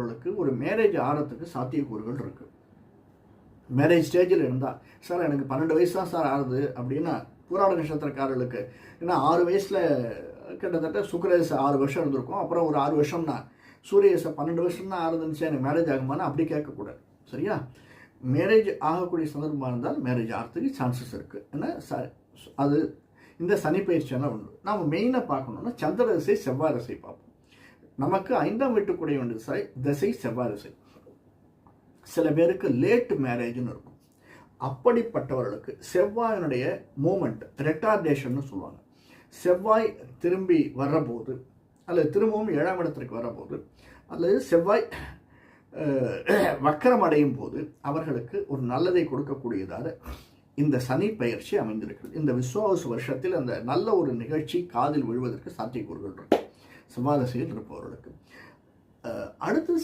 அவர்களுக்கு ஒரு மேரேஜ் ஆகிறதுக்கு சாத்தியக்கூறுகள் இருக்கு. மேரேஜ் ஸ்டேஜில் இருந்தால் சார் எனக்கு பன்னெண்டு வயசு தான் சார் ஆகுது அப்படின்னா புராண நட்சத்திரக்காரர்களுக்கு ஏன்னா ஆறு வயசில் கிட்டத்தட்ட சுக்கரேச ஆறு வருஷம் இருந்திருக்கும். அப்புறம் ஒரு ஆறு வருஷம்னா சூரியச பன்னெண்டு வருஷம் தான் ஆறுதுன்னு எனக்கு மேரேஜ் ஆகுமானா அப்படி கேட்கக்கூடாது. சரியா? மேரேஜ் ஆகக்கூடிய சந்தர்ப்பமாக இருந்தால் மேரேஜ் ஆகிறதுக்கு சான்சஸ் இருக்குது ஏன்னா ச அது இந்த சனி பயிற்சியெல்லாம் உண்டு நாம் மெயினாக பார்க்கணுன்னா சந்திர திசை செவ்வாய் திசை பார்ப்போம். நமக்கு ஐந்தாம் வீட்டுக்குடைய வேண்டிய திசை திசை செவ்வாய் திசை. சில பேருக்கு லேட் மேரேஜ்னு இருக்கும். அப்படிப்பட்டவர்களுக்கு செவ்வாயினுடைய மூமெண்ட் ரெட்டார்டேஷன்னு சொல்லுவாங்க. செவ்வாய் திரும்பி வர்றபோது அல்லது திரும்பவும் ஏழாம் இடத்திற்கு வரபோது அல்லது செவ்வாய் வக்கரம் அடையும் போது அவர்களுக்கு ஒரு நல்லதை கொடுக்கக்கூடியதாக இந்த சனி பயிற்சி அமைந்திருக்கிறது. இந்த விஸ்வாவசு வருஷத்தில் அந்த நல்ல ஒரு நிகழ்ச்சி காதில் விழுவதற்கு சாத்தியக்கூறுகள் இருக்கு. சமாதசையில் இருப்பவர்களுக்கு அடுத்து